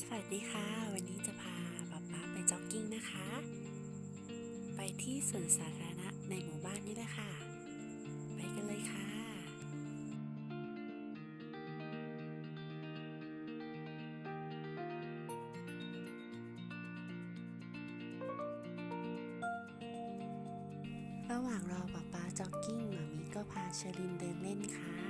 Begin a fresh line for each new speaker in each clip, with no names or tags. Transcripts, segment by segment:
สวัสดีค่ะ วันนี้จะพาป๊าป๊าไปจ็อกกิ้งนะคะ ไปที่สวนสาธารณะในหมู่บ้านนี่แหละค่ะ ไปกันเลยค่ะระหว่างรอป๊าป๊าจ็อกกิ้งหมามีก็พาเชอรินเดินเล่นค่ะ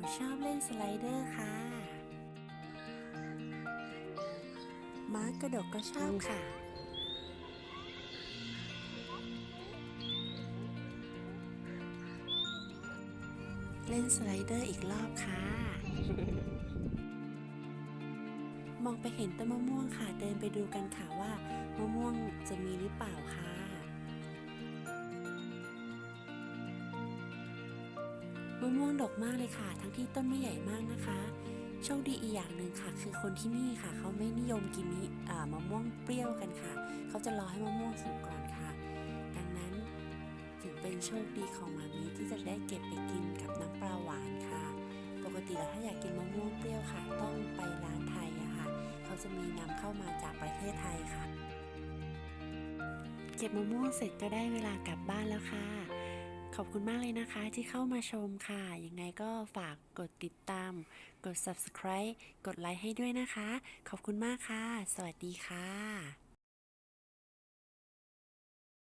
นูชอบเล่นสไลเดอร์ค่ะ ม้ากระดกก็ชอบค่ะ เล่นสไลเดอร์อีกรอบค่ะ มองไปเห็นต้นมะม่วงค่ะ เดินไปดูกันค่ะว่ามะม่วงจะมีหรือเปล่าค่ะะม่วงดกมากเลยค่ะ ทั้งที่ต้นไม่ใหญ่มากนะคะ โชคดีอีกอย่างหนึ่งค่ะ คือคนที่นี่ค่ะ เขาไม่นิยมกินนี้มะม่วงเปรี้ยวกันค่ะ เขาจะรอให้มะม่วงสุกก่อนค่ะ ดังนั้นถึงเป็นโชคดีของมามีที่จะได้เก็บไปกินกับน้ำปลาหวานค่ะ ปกติแล้วถ้าอยากกินมะม่วงเปรี้ยวค่ะ ต้องไปร้านไทยอะค่ะ เขาจะมีนำเข้ามาจากประเทศไทยค่ะ เก็บมะม่วงเสร็จก็ได้เวลากลับบ้านแล้วค่ะ ขอบคุณมากเลยนะคะที่เข้ามาชมค่ะ ยังไงก็ฝากกดติดตาม กด subscribe กดไลค์ให้ด้วยนะคะ ขอบคุณมากค่ะ สวัสดีค่ะ